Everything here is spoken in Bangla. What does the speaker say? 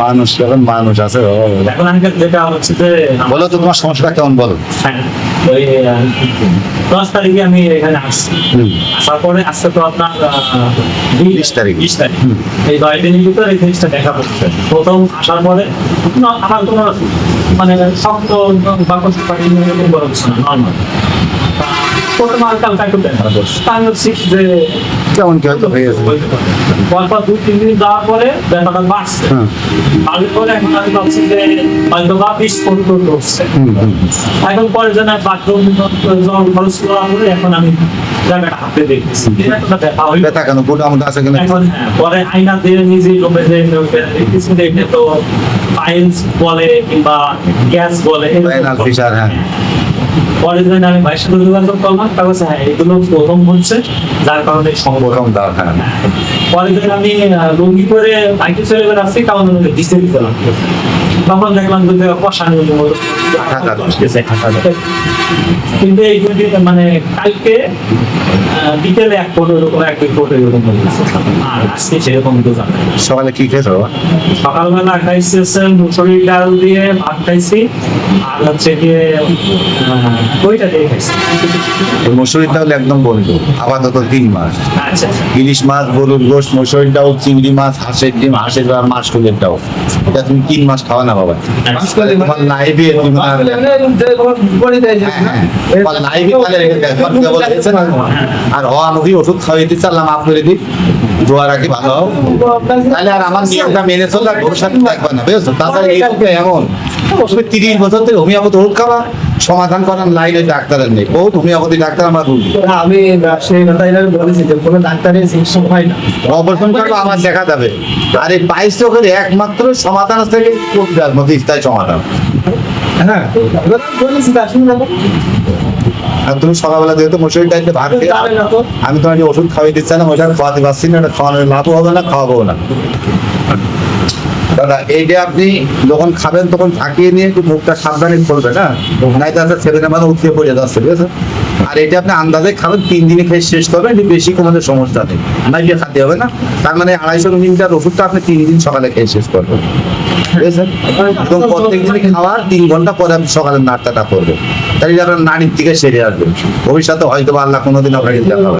মানুষ এখন মানুষ আছে এখন আঙ্কেল যেটা হচ্ছে যে বলো তো তোমার সমস্যাটা কেমন বলো? ওই দশ তারিখে। আমি এখানে আসছি আসার পরে আজকে তো আপনার বিশ তারিখ। বিশ তারিখ এই নয় দিনের ভিতরে এই জিনিসটা দেখা পড়ছে প্রথম আসার পরে আমার কোনো মানে শক্ত বা কষ্ট এরকম বড় কিছু না নর্মাল প্রথম আর কালকা একটু দেখা আমি যে কেমন কি হয়তো হয়ে গেছে। পরপর দুই তিন দিন যাওয়ার পরে ব্যাপারটা বাড়ছে। হ্যাঁ। বাড়ার পরে এখন আমি ভাবছি যে হয়তো বা বিশ পনেরো করছে হুম, হুম। এখন পরে যেন বাথরুম জল খরচ করা করে এখন আমি জায়গাটা হাতে দেখতেছি। ব্যথা কেন? গোটা আমাদের আছে কেন? এখন হ্যাঁ, পরে আয়না দিয়ে যে দেখতেছি দেখলে তো পাইলস বলে কিংবা গ্যাস বলে। হ্যাঁ। পরে যেন আমি ভাইয়ের সাথে যোগাযোগ করলাম তারপর হ্যাঁ এগুলো প্রথম হচ্ছে যার কারণে সম্ভব প্রথম দাও হ্যাঁ। পরে যখন আমি লুঙ্গি করে বাইকে চলে গেলে আসছি আমাকে দিতে তখন দেখলাম যে কষানোর মতো খাতা আসতেছে, খাতা। কিন্তু এই দুই দিন মানে কালকে বিকেলে এক কোটি এরকম এক দুই কোটি এরকম আর আজকে সেরকম তো জানে সকালে কি খেয়েছো? সকালবেলা খাইছি মুসুরির ডাল দিয়ে ভাত খাইছি আর হচ্ছে গিয়ে মসুরির ডাল একদম বন্ধু আপাতত তিন মাস। আচ্ছা। আচ্ছা ইলিশ মাছ গরুর গোশ মসুরির চিংড়ি মাছ হাঁসের ডিম হাঁসের আর মাছ কুলের ডাল এটা তুমি তিন মাস খাওয়া না বাবা। তোমার লাইভে তোমার হ্যাঁ, লাইভে তাহলে না? আর হওয়া মুখী ওষুধ খাওয়াইতে চাল্লাম আপনার দিক। দোয়া রাখি ভালো হোক। তাহলে আর আমার নিয়মটা মেনে চললে আর ভবিষ্যতে দেখবে না বুঝছ? তাছাড়া এই এমন। তুমি তিরিশ বছর থেকে হোমিওপ্যাথি ওষুধ খাওয়া। সমাধান করার লাইনে ডাক্তারের নেই। বহুত হোমিওপ্যাথি ডাক্তার আমরা রুগী আমি সেই কথা এভাবে বলেছি যে কোনো ডাক্তারের চিকিৎসা হয় না। অপারেশন করলে আমার দেখা যাবে। আর এই বাইশ চোখের একমাত্র সমাধান থেকে মধ্যে ইস্তায় সমাধান। হ্যাঁ আমি বলেছি তার আর তুমি সকালবেলা যেহেতু মশুরি টাইপে ভাত খেয়ে আমি তোমার যে ওষুধ খাওয়াই দিচ্ছি না ওইটা খাওয়াতে পারছি না এটা খাওয়ানোর লাভও হবে না খাওয়াবো না। দাদা এইটা আপনি যখন খাবেন তখন নিয়ে একটু মুখটা সাবধানে না নাই তো উঠতে পড়ে যাচ্ছে ঠিক আছে আর এটা আপনি আন্দাজে খাবেন, তিন দিনে খেয়ে শেষ করবেন বেশি সমস্যা নেই। গিয়ে খাতে হবে না, তার মানে আড়াইশো মিলিটার ওষুধটা আপনি তিন দিন সকালে খেয়ে শেষ করবেন ঠিক আছে খাওয়ার তিন ঘণ্টা পরে আপনি সকালে করবেন। তাহলে আপনার নানির থেকে সেরে আসবেন। ভবিষ্যতে হয়তো আল্লাহ কোনোদিন আপনাকে দেখাবে।